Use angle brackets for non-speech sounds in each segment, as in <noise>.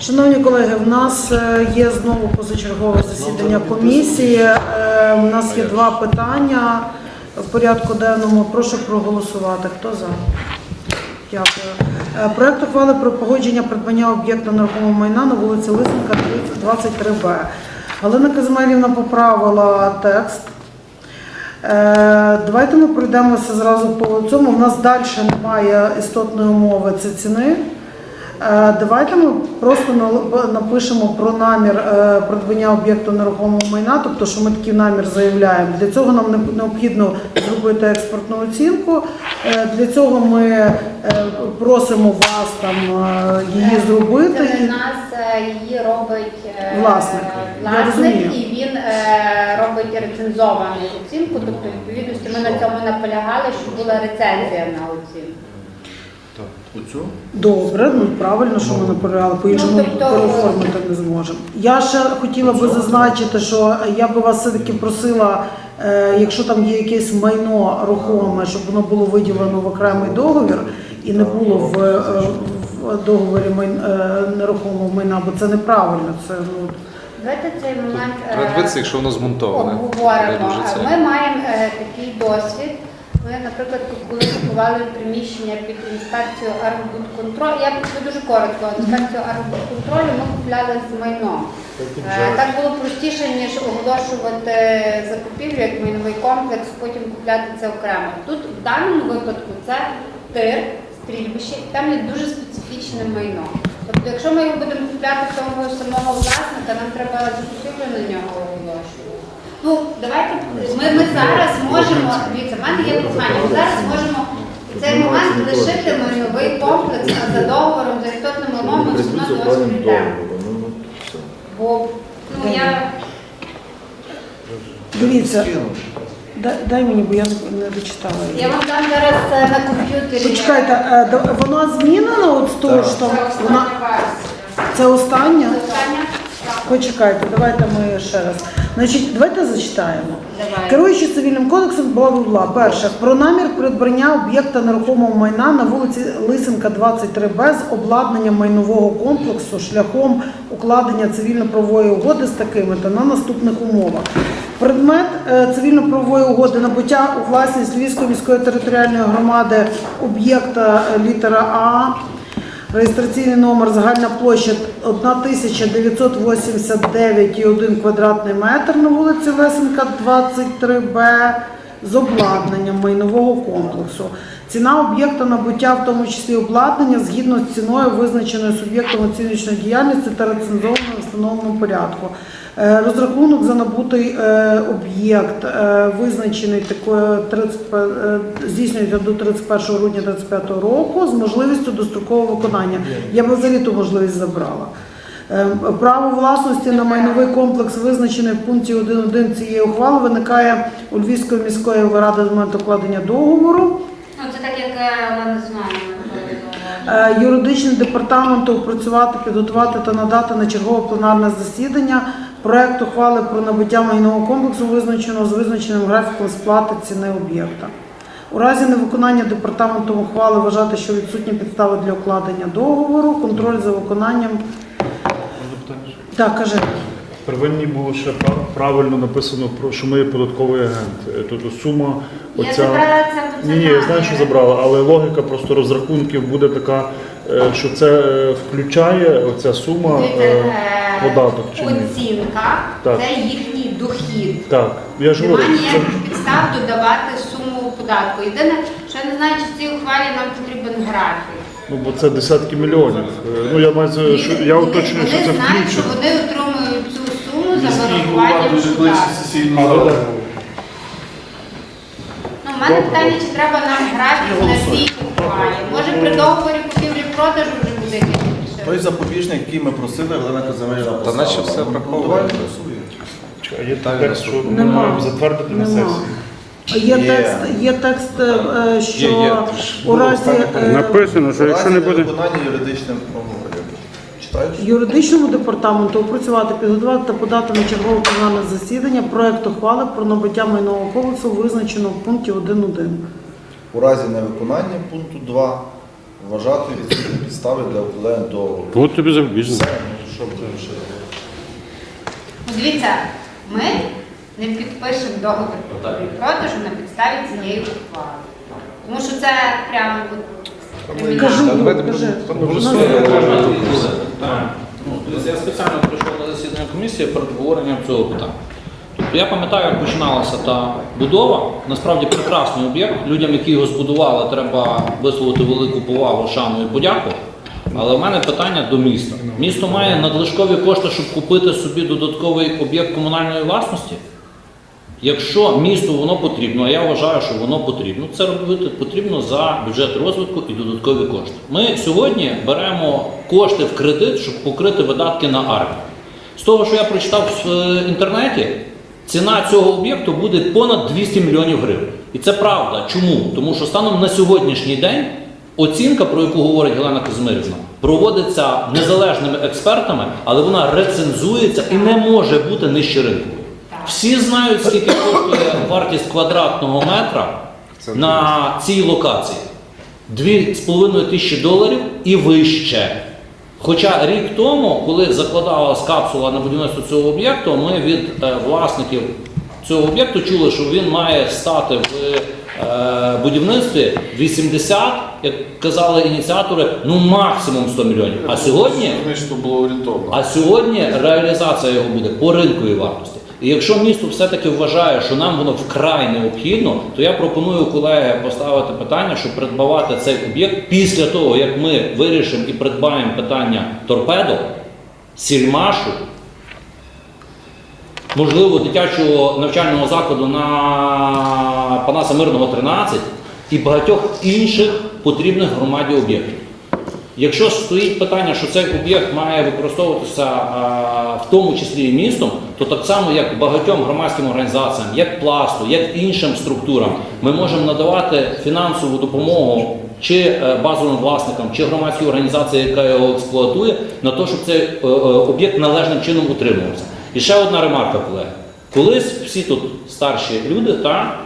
Шановні колеги, в нас е, є знову позачергове засідання комісії. Е, У нас є два питання в порядку денному. Прошу проголосувати. Хто за? Дякую. Е, Проект ухвали про погодження придбання об'єкта нерухомого майна на вулиці Лисенка, 23Б. Галина Казимирівна поправила текст. Е, Давайте ми пройдемося зразу по цьому. У нас далі немає істотної умови це ціни. Е, Давайте ми просто напишемо про намір е, придбання об'єкту нерухомого майна, тобто, що ми такий намір заявляємо. Для цього нам необхідно зробити експортну оцінку. Е, Для цього ми просимо вас там її зробити. Це нас її робить Власник. Власник і він робить рецензовану оцінку. Тобто, відповідності ми на цьому наполягали, щоб була рецензія на оцінку. Оцю? Добре, ну правильно, що ми наполягали, по-іншому Ну, тобто- переоформити не зможемо. Я ще хотіла би зазначити, що я би вас все-таки просила, е, якщо там є якесь майно рухоме, щоб воно було виділено в окремий договір і не було в, е, в договорі май- е, нерухомого майна, бо це неправильно. Це ну Давайте цей момент е, Треба дивитися, якщо воно змонтоване. обговоримо. Не дуже це. Ми маємо е, такий досвід. Ми, наприклад, коли купували приміщення під інспекцію архбудконтролю, я це дуже коротко, інспекцію архбудконтролю ми купляли з майном. Е, Так було простіше, ніж оголошувати закупівлю як майновий комплекс, потім купляти це окремо. Тут в даному випадку це тир, стрільбище, і там є дуже специфічне майно. Тобто, якщо ми його будемо купляти того самого власника, нам треба закупівлю на нього оголошувати. Ну, давайте ми, ми зараз можемо, дивіться, в мене є прохання, ми зараз можемо в цей момент лишити майновий комплекс, за договором, за істотним умовом ми все одно до вас прийдемо. Бо ну, я дивіться, дай, дай мені, бо я не, дочитала. її. Я вам дам зараз е, на комп'ютері. Почекайте, е, да- вона змінена от з того, що там Це вона остання версія. це остання. Остання? Почекайте, давайте ми ще раз. Значить, давайте зачитаємо. Давай. Керуючи цивільним кодексом, бла бла бла. Перше про намір придбання об'єкта нерухомого майна на вулиці Лисенка, 23Б з обладнанням майнового комплексу шляхом укладення цивільно-правової угоди з такими та на наступних умовах. Предмет е, цивільно-правової угоди набуття у власність Львівської міської територіальної громади об'єкта е, літера А. Реєстраційний номер загальна площа 1989,1 квадратний метр на вулиці Лесенка, 23Б з обладнанням майнового комплексу. Ціна об'єкта набуття, в тому числі обладнання, згідно з ціною, визначеною суб'єктом оціночної діяльності та рецензованою встановленому порядку. Е, Розрахунок за набутий е, об'єкт е, визначений такою 30, е, здійснюється до 31 грудня 2025 року з можливістю дострокового виконання. Я б взагалі ту можливість забрала. Право власності на майновий комплекс, визначений в пункті 1.1 цієї ухвали, виникає у Львівської міської ради з моменту укладення договору. Ну, це так, як вона не знає. Е, Юридичним департаментом опрацювати, підготувати та надати на чергове пленарне засідання проект ухвали про набуття майнового комплексу, визначеного з визначеним графіком сплати ціни об'єкта. У разі невиконання департаментом ухвали вважати, що відсутні підстави для укладення договору, контроль за виконанням. Так, каже. Первинні було ще правильно написано, про що ми є податковий агент. Е, Тобто сума Я забрала це Ні, ні, я знаю, що забрала, але логіка просто розрахунків буде така, що це е, включає оця сума е, податок чи ні. Оцінка Так. це їхній дохід. Так, я ж говорю, Немає це, ніяких підстав додавати суму податку. Єдине, що я не знаю, чи в цій ухвалі нам потрібен графік. ну бо це десятки мільйонів. Е, Ну я маю це, що я Вони- уточнюю, що це Вони знають, що включено. вони отримують цю суму за Міський голова вирахуванням дуже кличе податку. сесійну залу. Ну, в мене питання, чи треба нам графік на цій ухвалі. Може при договорі купівлі-продажу вже буде Той запобіжник, який ми просили, Галина Казимирівна Та наче все Ну, враховано. Чекай, Є Так, текст, що ми Нема. маємо затвердити на Нема. сесії. Є Є. текст, є текст, е, що Є, є. у разі е, Написано, що якщо не буде. Виконання юридичним. Читаєш? юридичному департаменту опрацювати, підготувати та подати на чергове пленарне засідання проект ухвали про набуття майнового комплексу, визначеного в пункті 1.1. У разі невиконання пункту 2 вважати відсутні підстави для укладення договору. От тобі запобіжник. Все, ну, що будемо ще робити? Дивіться, ми не підпишемо договір продажу на підставі цієї ухвали. Тому що це прямо от кримінал. Юр, кажи. Ну, тобто Я спеціально прийшов на засідання комісії перед обговоренням цього питання. Тобто я пам'ятаю, як починалася та будова. Насправді прекрасний об'єкт. Людям, які його збудували, треба висловити велику повагу, шану і подяку. Але в мене питання до міста. Місто має надлишкові кошти, щоб купити собі додатковий об'єкт комунальної власності. Якщо місту воно потрібно, а я вважаю, що воно потрібно, це робити потрібно за бюджет розвитку і додаткові кошти. Ми сьогодні беремо кошти в кредит, щоб покрити видатки на армію. З того, що я прочитав в е, інтернеті, ціна цього об'єкту буде понад 200 мільйонів гривень. І це правда. Чому? Тому що станом на сьогоднішній день оцінка, про яку говорить Галина Казимирівна, проводиться незалежними експертами, але вона рецензується і не може бути нижче ринку. Всі знають, скільки коштує вартість квадратного метра на цій локації. 2,5 тисячі доларів і вище. Хоча рік тому, коли закладалась капсула на будівництво цього об'єкту, ми від е, власників цього об'єкту чули, що він має стати в е, будівництві 80, як казали ініціатори, ну максимум 100 мільйонів. А сьогодні а сьогодні реалізація його буде по ринковій вартості. І якщо місто все-таки вважає, що нам воно вкрай необхідно, то я пропоную колеги поставити питання, щоб придбавати цей об'єкт після того, як ми вирішимо і придбаємо питання торпедо, сільмашу, можливо, дитячого навчального закладу на Панаса Мирного 13 і багатьох інших потрібних громаді об'єктів. Якщо стоїть питання, що цей об'єкт має використовуватися в тому числі і містом, то так само, як багатьом громадським організаціям, як пласту, як іншим структурам, ми можемо надавати фінансову допомогу чи е, базовим власникам, чи громадській організації, яка його експлуатує, на те, щоб цей е, е, об'єкт належним чином утримувався. І ще одна ремарка, колеги. Колись всі тут старші люди та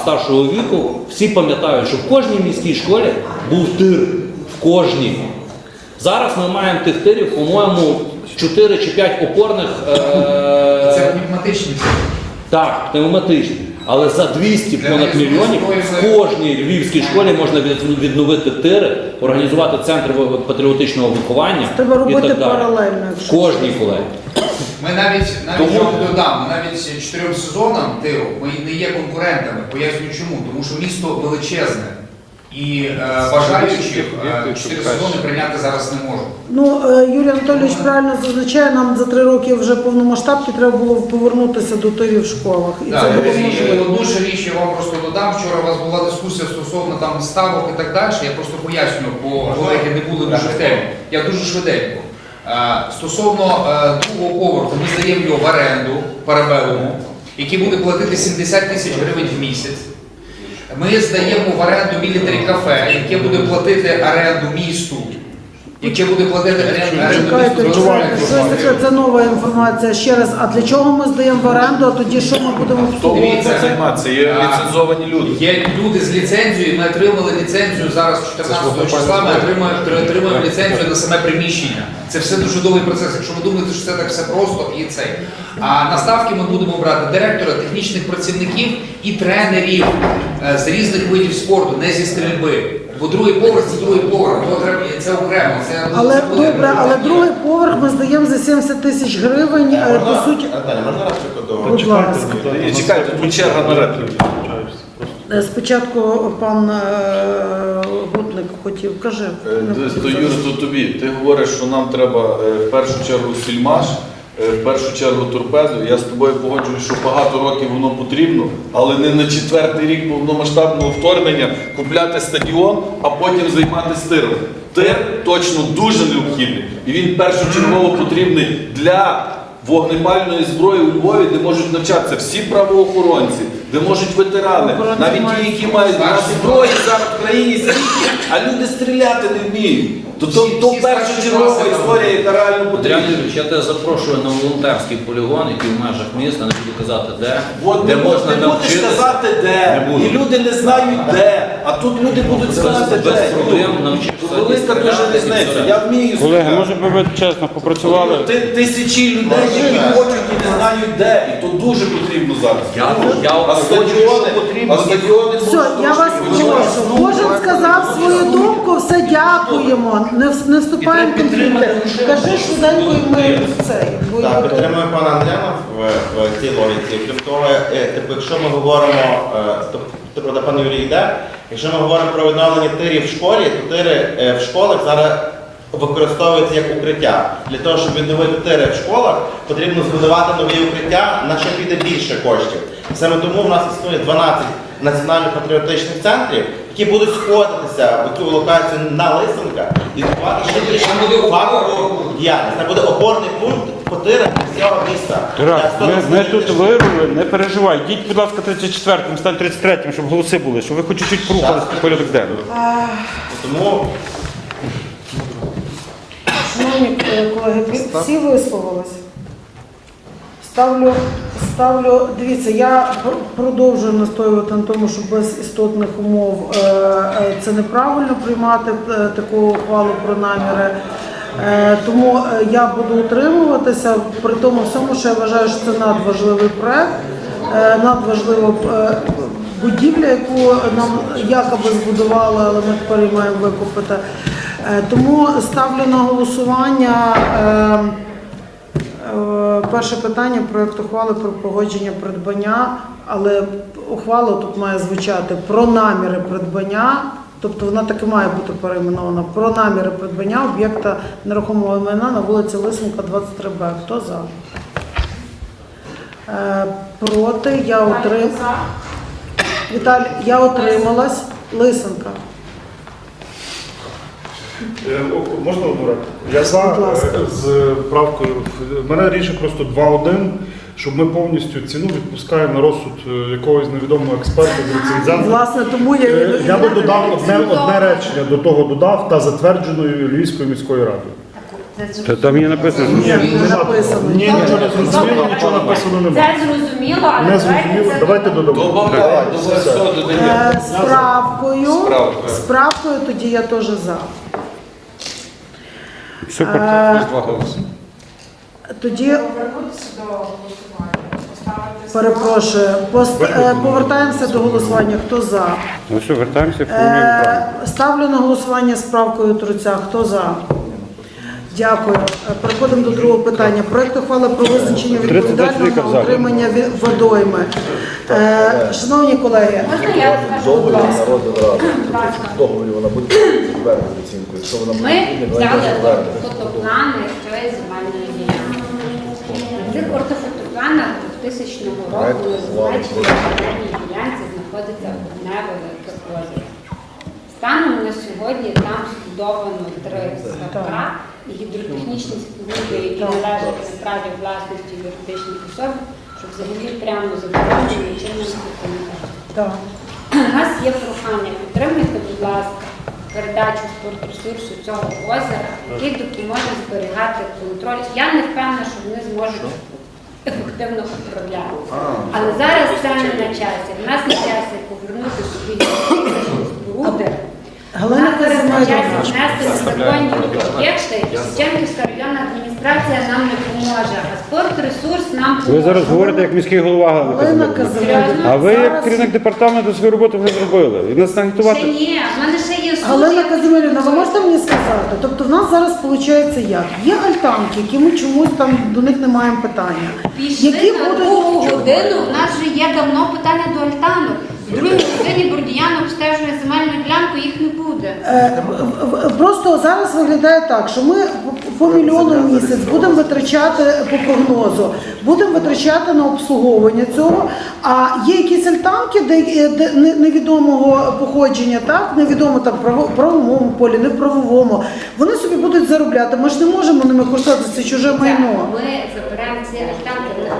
старшого віку, всі пам'ятають, що в кожній міській школі був тир. В кожній. Зараз ми маємо тих тирів, по-моєму, 4 чи 5 опорних. Е- Це пневматичні. так, пневматичні. Але за 200 Для понад мільйонів в кожній львівській школі можна відновити тири, організувати центр патріотичного виховання. Треба і робити так далі. паралельно, В кожній колеги. Ми навіть навіть Тому- я додам, ми навіть чотирьом сезонам тиру ми не є конкурентами. Поясню чому. Тому що місто величезне. І е, бажаючих е, чотири сезони прийняти зараз не можуть. Ну, е, Юрій Анатолійович правильно зазначає, нам за три роки вже повномасштабки треба було повернутися до тирів в школах. І Да, це було і можливо. одну ж річ я вам просто додам. Вчора у вас була дискусія стосовно там ставок і так далі. Я просто поясню, бо колеги не були дуже в темі. Я дуже швиденько. Е, Стосовно е, другого поверху, ми здаємо його в оренду парабелуму, який буде платити 70 тисяч гривень в місяць. Ми здаємо в оренду мілітарі кафе, яке буде платити оренду місту, яке буде платити оренду Чекайте, це нова інформація. Ще раз, а для чого ми здаємо в оренду, а тоді що ми будемо Хто буде Дивіться. цим займатися? Є А, ліцензовані люди. Є люди з ліцензією, ми отримали ліцензію зараз 14 числа, ми отримаємо, отримаємо ліцензію на саме приміщення. Це все дуже довгий процес. Якщо ви думаєте, що це так все просто і цей. А на ставки ми будемо брати директора, технічних працівників і тренерів е, з різних видів спорту, не зі стрільби. Бо другий поверх це другий поверх, то треба це окремо. Це Але це буде добре, але другий поверх ми здаємо за 70 тисяч гривень. е, По суті, Наталя, можна репліку до Будь ласка. І чекайте, тут черга на репліку. Е, спочатку пан е, Гутник хотів. Е, дивись, То Юр, то тобі. Ти говориш, що нам треба е, в першу чергу сільмаш, в першу чергу торпеду. Я з тобою погоджуюсь, що багато років воно потрібно, але не на четвертий рік повномасштабного вторгнення купляти стадіон, а потім займатися тиром. Тир точно дуже необхідний. І він першочергово потрібний для вогнепальної зброї у Львові, де можуть навчатися всі правоохоронці, де можуть ветерани, навіть ті, які мають на зброї зараз в країні стільки, а люди стріляти не вміють. То то, то першочергова історія, яка реально Андрій потрібна. Юрійович, я тебе запрошую на волонтерський полігон, який в межах міста, не буду казати де, От де не, можна не будеш навчитися. казати де, Не буду. і люди не знають де, а тут люди будуть сказати без де. проблем Ну, навчишся Велика стріляти дуже і різниця. все. Я вмію Колеги, стріляти. може би ви чесно попрацювали? Ти- Тисячі людей, які хочуть і не знають де, і то дуже потрібно зараз. Я- я а стадіони, потрібно. а стадіони Все, я вас прошу. Кожен сказав свою думку, все дякуємо. Не, не вступаємо в конфлікти. Кажи швиденько і ми це. бо я Так, підтримую пана Андріана в, в цій логіці. Крім того, е, типу, якщо ми говоримо, е, то- типу, де пан Юрій йде, якщо ми говоримо про відновлення тирів в школі, то тири е, в школах зараз використовуються як укриття. Для того, щоб відновити тири в школах, потрібно збудувати нові укриття, на що піде більше коштів. Саме тому в нас існує 12 національно-патріотичних центрів, які будуть сходитися в цю локацію на Лисенка і відбувати ще більше Там буде фахову опора. діяльність. Це буде опорний пункт по тирах всього міста. Тарас, ми, ми тут вирвали, не переживай. Йдіть, будь ласка, 34-м, стань 33-м, щоб голоси були, щоб ви хоч чуть-чуть порухалися по порядок денний. Тому Шановні е, колеги, всі висловились. Ставлю, ставлю, дивіться, я продовжую настоювати на тому, що без істотних умов е, е, це неправильно приймати е, таку ухвалу про наміри. Тому я буду утримуватися при тому всьому, що я вважаю, що це надважливий проект, надважлива будівля, яку нам якоби збудували, але ми тепер маємо викупити. Тому ставлю на голосування. Е, Перше питання проєкт ухвали про погодження придбання, але ухвала тут має звучати про наміри придбання, тобто вона таки має бути перейменована про наміри придбання об'єкта нерухомого майна на вулиці Лисенка, 23Б. Хто за? Е, Проти я отрим... Віталій, я отрималась. Лисенка. Е, Можна одну репліку? Я за е, з правкою. В мене рішення просто 2-1, щоб ми повністю ціну відпускаємо на розсуд е, якогось невідомого експерта з рецензента. Власне, тому я Я би додав одне, одне речення до того додав та затвердженою Львівською міською радою. Та там є написано. Ні, не написано. Ні, нічого не зрозуміло, нічого написано немає. Це зрозуміло, але Не зрозуміло. Давайте додамо. З правкою. Справкою. З правкою тоді я теж за. Супер. Е, Два голоси. Тоді повернутися до голосування. перепрошую, пост- е, повертаємося до голосування. Хто за? Ну все, вертаємося, формуємо правильно. Е, Ставлю на голосування з правкою Труця. Хто за? Дякую. Переходимо до другого питання. Проект ухвали про визначення 32 чоловіка в відповідального залі. отримання водойми. Е, Шановні колеги, можна я скажу, будь ласка? Будь ласка. договорі вона буде підтвердити оцінку. Якщо вона Ми взяли ортофотоплани цієї земельної ділянки. В ортофотопланах 2000 року зазначені на земельній ділянці знаходиться одне велике. Станом на сьогодні там збудовано три ставка і гідротехнічні споруди, які належать насправді власності юридичних особ, що взагалі прямо заборонені законодавством. так. У нас є прохання, підтримуйте, будь ласка, передачу спортресурсу цього озера, який допоможе зберігати контроль. Я не впевнена, що вони зможуть ефективно управляти. Але зараз це не на часі. В нас на часі повернути собі споруди. Галина Казимирівна. внести незаконні об'єкти, Шевченківська районна адміністрація нам не поможе, а спортресурс нам Ви поможе. зараз говорите як міський голова Галина Галина Казимирівна. Казимирівна. А ви як керівник департаменту свою роботу вже зробили. І нас Ще нагітувати. ні, в мене ще є Галина. Казимирівна, ви можете мені сказати? Тобто в нас зараз виходить як? Є альтанки, які ми чомусь там до них не маємо питання. Пішли Які на будуть другу годину. У нас вже є давно питання до альтанок. В другій годині Бурдіян обстежує земельну ділянку, їх не буде. Е, в- в- Просто зараз виглядає так, що ми по мільйону в місяць будемо витрачати по прогнозу, будемо витрачати на обслуговування цього. А є якісь альтанки, де, де не- невідомого походження, так невідомо так право- правовому полі, не в правовому. Вони собі будуть заробляти. Ми ж не можемо ними користуватися це чуже майно. Ми заберемо ці альтанки.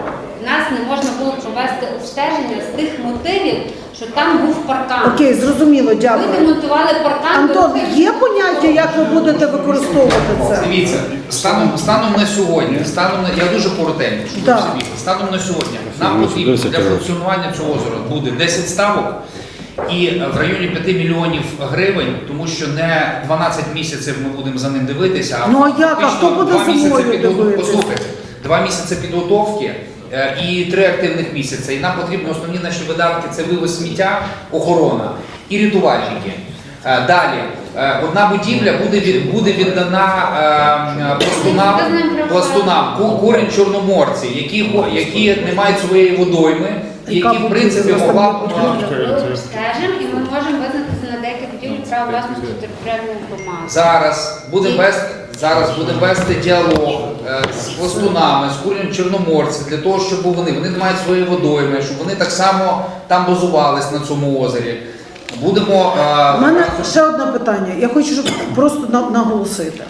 нас не можна було провести обстеження з тих мотивів, що там був паркан. Окей, зрозуміло, Ви дякую. демонтували паркан. Антон, ви- є поняття, як ви будете використовувати це? Дивіться, станом, станом на сьогодні, станом на я дуже коротенько, щоб ви всі бігли. Станом на сьогодні нам потрібно для функціонування цього озера буде 10 ставок і в районі 5 мільйонів гривень, тому що не 12 місяців ми будемо за ним дивитися, а Ну, а як? А фактично хто буде два місяці зимою дивитись? Послухайте, два місяці підготовки. Е, І три активних місяці. І нам потрібно основні наші видатки це вивоз сміття, охорона і рятувальники. Е, Далі, е, одна будівля буде буде віддана пластунам, пластунам курень чорноморці, які які не мають своєї водойми, які в принципі могла б Ми і ми можемо визнати на деякі будівлі право власності територіальної громади. зараз буде вести зараз буде вести діалог з пластунами, з куренем чорноморці для того, щоб вони вони мають своєї водойми, щоб вони так само там базувались на цьому озері. Будемо е, У мене ще одне питання. Я хочу щоб просто наголосити.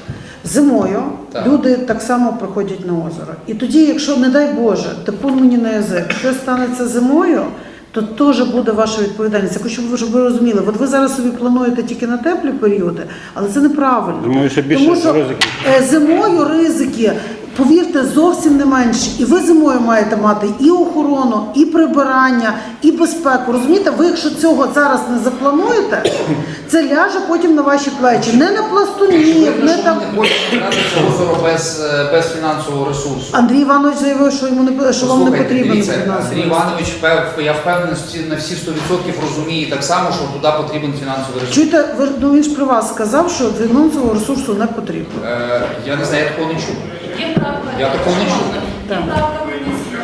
Зимою Так. люди так само приходять на озеро. І тоді, якщо, не дай Боже, типун мені на язик, що станеться зимою, то теж буде ваша відповідальність. Я хочу, щоб ви- щоб ви розуміли. От ви зараз собі плануєте тільки на теплі періоди, але це неправильно. Думаю, що більше Тому що ризиків. е, зимою ризики, повірте, зовсім не менші. І ви зимою маєте мати і охорону, і прибирання, і безпеку. Розумієте, ви якщо цього зараз не заплануєте, <coughs> це ляже потім на ваші плечі. Не на Якщо пластунів, не там. не брати це озеро без, е, без фінансового ресурсу. Андрій Іванович заявив, що йому не що вам не потрібен дивіться, фінансовий Андрій Іванович, впев- я впевнений всі- на всі 100% розуміє так само, що туди потрібен фінансовий ресурс. Чуєте, ви ну він ж при вас сказав, що фінансового ресурсу не потрібно. Е, я не знаю, я такого не чув. Я такого не чув. Правка комісії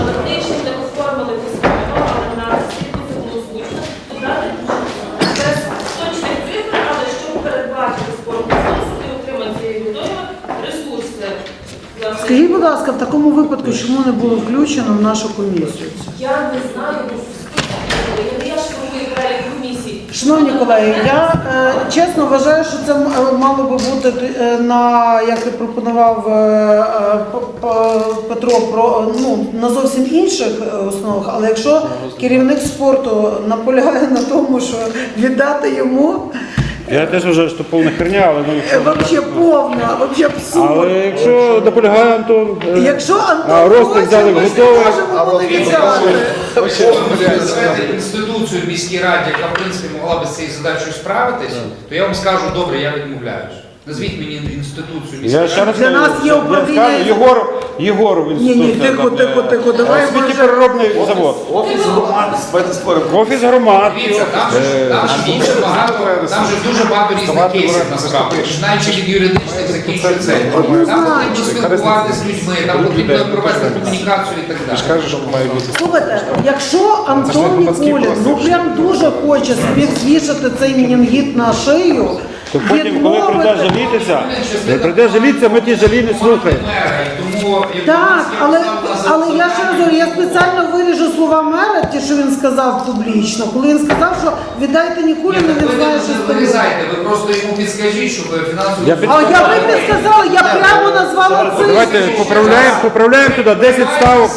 аналітично не оформили письмово, але на засіданні це було озвучено. Додати без точних цифр, але щоб передбачити спорту і отримати цієї водойми ресурси. власне. Скажіть, будь ласка, в такому випадку, чому не було включено в нашу комісію? Я не знаю, бо в списку я не я ж формую перелік комісій. Шановні колеги, я е, чесно вважаю, що це е, мало би бути е, на як і пропонував е, Петро про ну на зовсім інших основах. Але якщо керівник спорту наполягає на тому, що віддати йому Я теж вважаю, що повна херня, але ну. е, вообще повна, вообще абсурд. Але якщо наполягає Антон, е, Якщо Антон А, розклад хоче, взяли ми готовий. не. Якщо можете інституцію в міській раді, яка в принципі могла би з цією задачею справитись, то я вам скажу, добре, я відмовляюсь. Назвіть мені інституцію я ще раз Для нас є я управління- скажу, Єгор, Єгор в Ні, ні, тихо, тихо, тихо, давай, може- Сміттєпереробний завод. Офіс громади, давайте споримо. Офіс громад. Дивіться, там же, там же дуже багато, там же дуже багато різних кейсів насправді, починаючи від юридичних, закінчується. Там потрібно спілкуватися з людьми, там потрібно провести комунікацію і так далі. Кажеш, що має бути. Слухайте, якщо Антон Ніколін ну прям дуже хоче собі вішати цей мінінгіт на шию, То потім, коли прийде жалітися, коли прийде жалітися, ми ті жалі не слухаємо. Тому, Так, але, але я ще раз говорю, я спеціально виріжу слова мера, ті, що він сказав публічно, коли він сказав, що віддайте Ні, Нікуліну, він знає, не що з тобою. вирізайте, ви просто йому підскажіть, щоб фінансово... Я під- А я би не сказала, я прямо назвала Давайте поправляємо, поправляємо туди 10 ставок.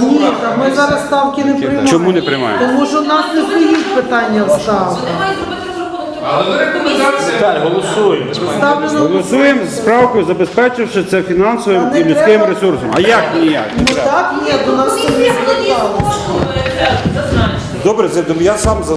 Ні, та ми зараз ставки не приймаємо. Чому не приймаємо? Тому що в нас не стоїть питання в ставках. Вони мають зробити розрахунок. Але ви рекомендація... голосуємо. Ставлю на Голосуємо з справкою, забезпечивши це фінансовим і людським ресурсом. А як ніяк? Ну так, ні, до нас це не зверталося. Добре, це я сам за.